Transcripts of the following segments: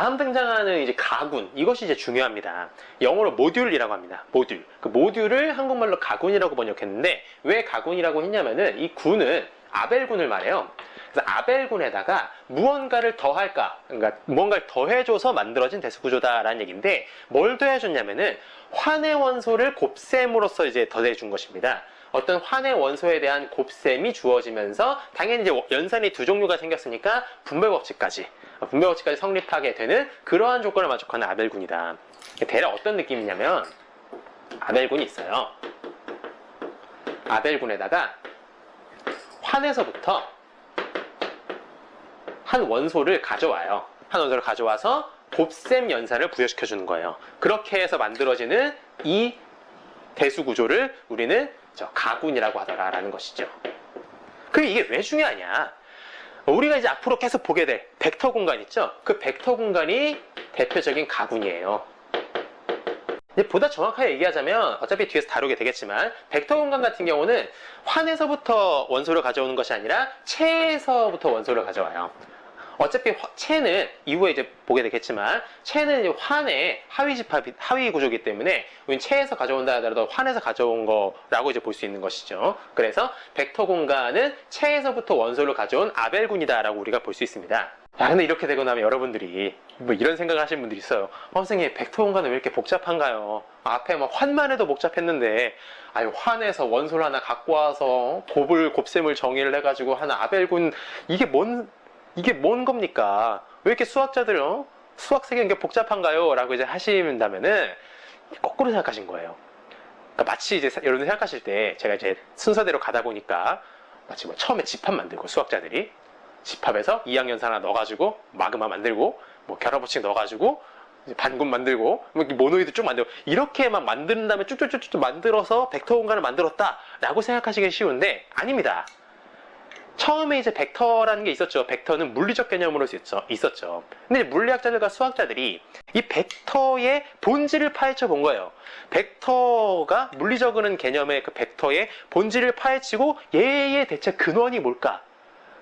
다음 등장하는 이제 가군 이것이 이제 중요합니다. 영어로 모듈이라고 합니다. 모듈. 그 모듈을 한국말로 가군이라고 번역했는데 왜 가군이라고 했냐면은 이 군은 아벨군을 말해요. 그래서 아벨군에다가 무언가를 더할까, 그러니까 무언가를 더해줘서 만들어진 대수구조다라는 얘기인데 뭘 더해줬냐면은 환의 원소를 곱셈으로써 이제 더해준 것입니다. 어떤 환의 원소에 대한 곱셈이 주어지면서 당연히 이제 연산이 두 종류가 생겼으니까 분배 법칙까지 분배 법칙까지 성립하게 되는 그러한 조건을 만족하는 아벨군이다. 대략 어떤 느낌이냐면 아벨군이 있어요. 아벨군에다가 환에서부터 한 원소를 가져와요. 한 원소를 가져와서 곱셈 연산을 부여시켜 주는 거예요. 그렇게 해서 만들어지는 이 대수 구조를 우리는 저 가군이라고 하더라라는 것이죠. 그럼 이게 왜 중요하냐? 우리가 이제 앞으로 계속 보게 될 벡터 공간 있죠? 그 벡터 공간이 대표적인 가군이에요. 보다 정확하게 얘기하자면 어차피 뒤에서 다루게 되겠지만 벡터 공간 같은 경우는 환에서부터 원소를 가져오는 것이 아니라 체에서부터 원소를 가져와요. 어차피 화- 체는 이후에 이제 보게 되겠지만 체는 이제 환의 하위 집합 하위 구조이기 때문에 우리는 체에서 가져온다 하더라도 환에서 가져온 거라고 이제 볼 수 있는 것이죠. 그래서 벡터 공간은 체에서부터 원소를 가져온 아벨군이다라고 우리가 볼 수 있습니다. 야, 근데 이렇게 되고 나면 여러분들이 뭐 이런 생각을 하시는 분들이 있어요. 어, 선생님, 벡터 공간은 왜 이렇게 복잡한가요? 앞에 막 환만 해도 복잡했는데, 아유, 환에서 원소를 하나 갖고 와서 곱을, 곱셈을 정의를 해가지고 하는 아벨군, 이게 뭔, 이게 뭔 겁니까? 왜 이렇게 수학자들, 어? 수학 세계는 게 복잡한가요? 라고 이제 하신다면은, 거꾸로 생각하신 거예요. 그러니까 마치 이제 사- 여러분 생각하실 때, 제가 이제 순서대로 가다 보니까, 마치 뭐 처음에 집합 만들고, 수학자들이, 집합에서 2학년사 하나 넣어가지고 마그마 만들고 뭐 결합법칙 넣어가지고 반군 만들고 뭐 모노이드 쭉 만들고 이렇게만 만든 다음에 쭉쭉쭉쭉 만들어서 벡터 공간을 만들었다라고 생각하시기 쉬운데 아닙니다. 처음에 이제 벡터라는 게 있었죠. 벡터는 물리적 개념으로 있었죠. 근데 물리학자들과 수학자들이 이 벡터의 본질을 파헤쳐 본 거예요. 벡터가 물리적인 개념의 그 벡터의 본질을 파헤치고 얘의 대체 근원이 뭘까?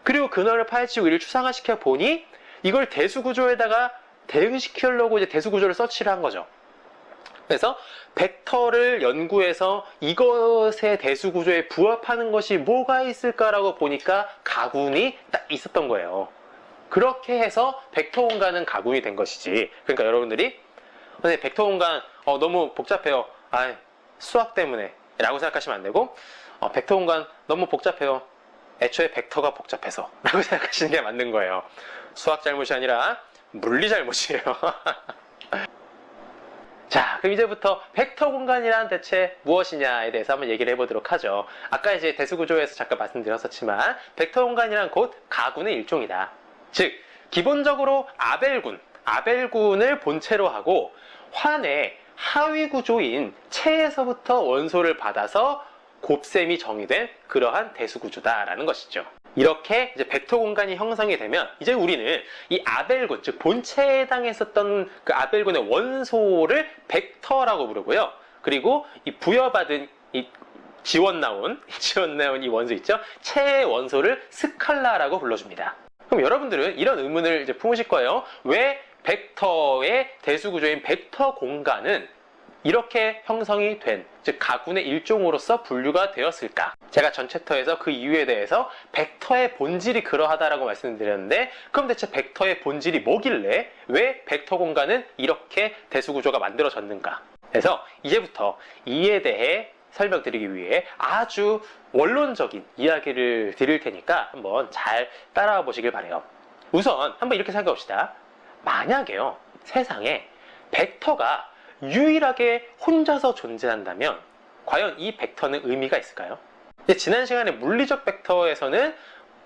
그리고 근원을 파헤치고 이를 추상화시켜 보니 이걸 대수 구조에다가 대응시키려고 이제 대수 구조를 서치를 한 거죠. 그래서 벡터를 연구해서 이것의 대수 구조에 부합하는 것이 뭐가 있을까라고 보니까 가군이 딱 있었던 거예요. 그렇게 해서 벡터 공간은 가군이 된 것이지. 그러니까 여러분들이 근데 벡터 공간 어, 너무 복잡해요. 아, 수학 때문에 라고 생각하시면 안 되고 어, 벡터 공간 너무 복잡해요. 애초에 벡터가 복잡해서 라고 생각하시는 게 맞는 거예요. 수학 잘못이 아니라 물리 잘못이에요. 자, 그럼 이제부터 벡터 공간이란 대체 무엇이냐에 대해서 한번 얘기를 해보도록 하죠. 아까 이제 대수구조에서 잠깐 말씀드렸었지만 벡터 공간이란 곧 가군의 일종이다. 즉, 기본적으로 아벨군, 아벨군을 본체로 하고 환의 하위 구조인 체에서부터 원소를 받아서 곱셈이 정의된 그러한 대수구조다라는 것이죠. 이렇게 이제 벡터 공간이 형성이 되면 이제 우리는 이 아벨군, 즉 본체에 해당했었던 그 아벨군의 원소를 벡터라고 부르고요. 그리고 이 부여받은 이 지원 나온 지원 나온 이 원소 있죠? 체의 원소를 스칼라라고 불러줍니다. 그럼 여러분들은 이런 의문을 이제 품으실 거예요. 왜 벡터의 대수 구조인 벡터 공간은 이렇게 형성이 된, 즉 가군의 일종으로서 분류가 되었을까? 제가 전 챕터에서 그 이유에 대해서 벡터의 본질이 그러하다라고 말씀드렸는데 그럼 대체 벡터의 본질이 뭐길래 왜 벡터 공간은 이렇게 대수 구조가 만들어졌는가? 그래서 이제부터 이에 대해 설명드리기 위해 아주 원론적인 이야기를 드릴 테니까 한번 잘 따라와 보시길 바래요. 우선 한번 이렇게 생각해 봅시다. 만약에요, 세상에 벡터가 유일하게 혼자서 존재한다면 과연 이 벡터는 의미가 있을까요? 지난 시간에 물리적 벡터에서는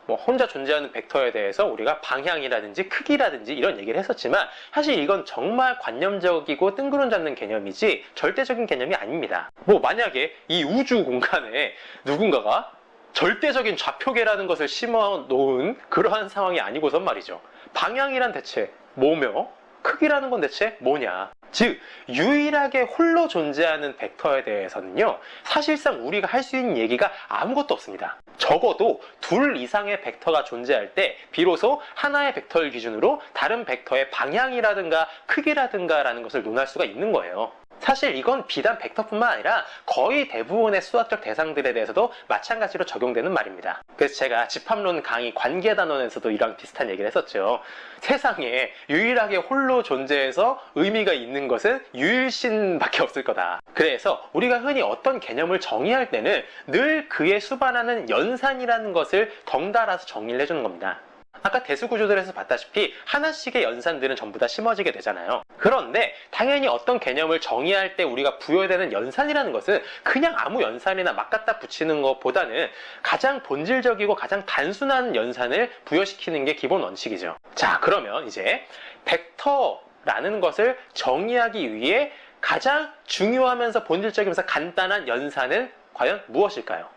뭐 혼자 존재하는 벡터에 대해서 우리가 방향이라든지 크기라든지 이런 얘기를 했었지만 사실 이건 정말 관념적이고 뜬구름 잡는 개념이지 절대적인 개념이 아닙니다. 뭐 만약에 이 우주 공간에 누군가가 절대적인 좌표계라는 것을 심어 놓은 그러한 상황이 아니고선 말이죠. 방향이란 대체 뭐며 크기라는 건 대체 뭐냐? 즉 유일하게 홀로 존재하는 벡터에 대해서는요 사실상 우리가 할 수 있는 얘기가 아무것도 없습니다. 적어도 둘 이상의 벡터가 존재할 때 비로소 하나의 벡터를 기준으로 다른 벡터의 방향이라든가 크기라든가 라는 것을 논할 수가 있는 거예요 사실 이건 비단 벡터뿐만 아니라 거의 대부분의 수학적 대상들에 대해서도 마찬가지로 적용되는 말입니다. 그래서 제가 집합론 강의 관계 단원에서도 이랑 비슷한 얘기를 했었죠. 세상에 유일하게 홀로 존재해서 의미가 있는 것은 유일신밖에 없을 거다. 그래서 우리가 흔히 어떤 개념을 정의할 때는 늘 그에 수반하는 연산이라는 것을 덩달아서 정의를 해주는 겁니다. 아까 대수구조들에서 봤다시피 하나씩의 연산들은 전부 다 심어지게 되잖아요. 그런데 당연히 어떤 개념을 정의할 때 우리가 부여되는 연산이라는 것은 그냥 아무 연산이나 막 갖다 붙이는 것보다는 가장 본질적이고 가장 단순한 연산을 부여시키는 게 기본 원칙이죠. 자, 그러면 이제 벡터라는 것을 정의하기 위해 가장 중요하면서 본질적이면서 간단한 연산은 과연 무엇일까요?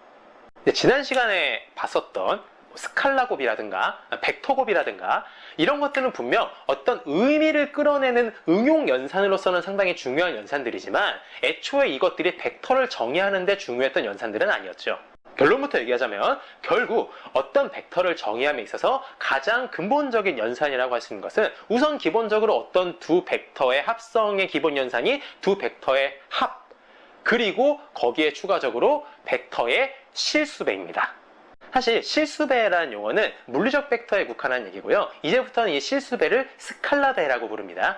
네, 지난 시간에 봤었던 스칼라 곱이라든가 벡터 곱이라든가 이런 것들은 분명 어떤 의미를 끌어내는 응용 연산으로서는 상당히 중요한 연산들이지만 애초에 이것들이 벡터를 정의하는데 중요했던 연산들은 아니었죠. 결론부터 얘기하자면 결국 어떤 벡터를 정의함에 있어서 가장 근본적인 연산이라고 할 수 있는 것은 우선 기본적으로 어떤 두 벡터의 합성의 기본 연산이 두 벡터의 합 그리고 거기에 추가적으로 벡터의 실수배입니다. 사실 실수배라는 용어는 물리적 벡터에 국한한 얘기고요. 이제부터는 이 실수배를 스칼라배라고 부릅니다.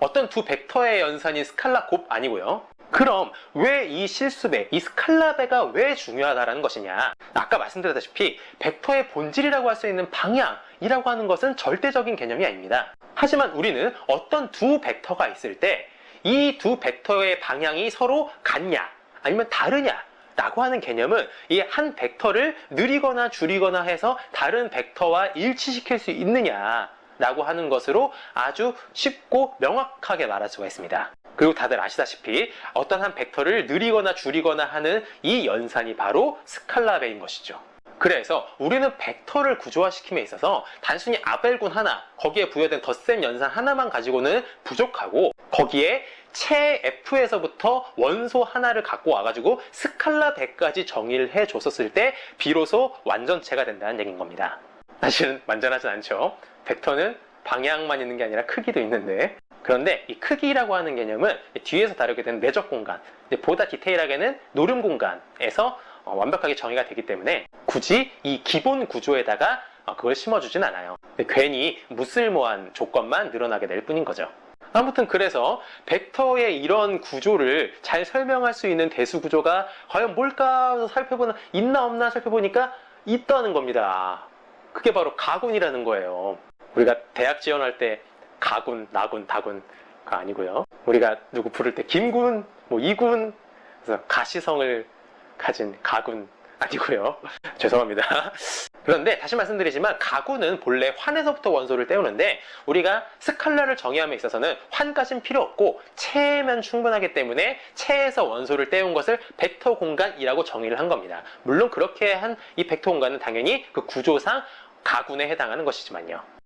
어떤 두 벡터의 연산이 스칼라 곱 아니고요. 그럼 왜 이 실수배, 이 스칼라배가 왜 중요하다는 것이냐? 아까 말씀드렸다시피 벡터의 본질이라고 할 수 있는 방향이라고 하는 것은 절대적인 개념이 아닙니다. 하지만 우리는 어떤 두 벡터가 있을 때 이 두 벡터의 방향이 서로 같냐 아니면 다르냐 라고 하는 개념은 이 한 벡터를 느리거나 줄이거나 해서 다른 벡터와 일치시킬 수 있느냐 라고 하는 것으로 아주 쉽고 명확하게 말할 수가 있습니다. 그리고 다들 아시다시피 어떤 한 벡터를 느리거나 줄이거나 하는 이 연산이 바로 스칼라배인 것이죠. 그래서 우리는 벡터를 구조화시킴에 있어서 단순히 아벨군 하나, 거기에 부여된 덧셈 연산 하나만 가지고는 부족하고 거기에 채 F에서부터 원소 하나를 갖고 와가지고 스칼라 배까지 정의를 해줬었을 때 비로소 완전체가 된다는 얘기인 겁니다. 사실은 완전하진 않죠. 벡터는 방향만 있는 게 아니라 크기도 있는데 그런데 이 크기라고 하는 개념은 뒤에서 다루게 되는 내적 공간, 보다 디테일하게는 노름 공간에서 어, 완벽하게 정의가 되기 때문에 굳이 이 기본 구조에다가 어, 그걸 심어주진 않아요. 괜히 무쓸모한 조건만 늘어나게 될 뿐인 거죠. 아무튼 그래서 벡터의 이런 구조를 잘 설명할 수 있는 대수 구조가 과연 뭘까 살펴보나 있나 없나 살펴보니까 있다는 겁니다. 그게 바로 가군이라는 거예요. 우리가 대학 지원할 때 가군, 나군, 다군가 아니고요. 우리가 누구 부를 때 김군, 뭐 이군, 그래서 가시성을 가진 가군 아니고요. 죄송합니다. 그런데 다시 말씀드리지만 가구는 본래 환에서부터 원소를 떼우는데 우리가 스칼라를 정의함에 있어서는 환까진 필요 없고 체면 충분하기 때문에 체에서 원소를 떼운 것을 벡터 공간이라고 정의를 한 겁니다. 물론 그렇게 한 이 벡터 공간은 당연히 그 구조상 가군에 해당하는 것이지만요.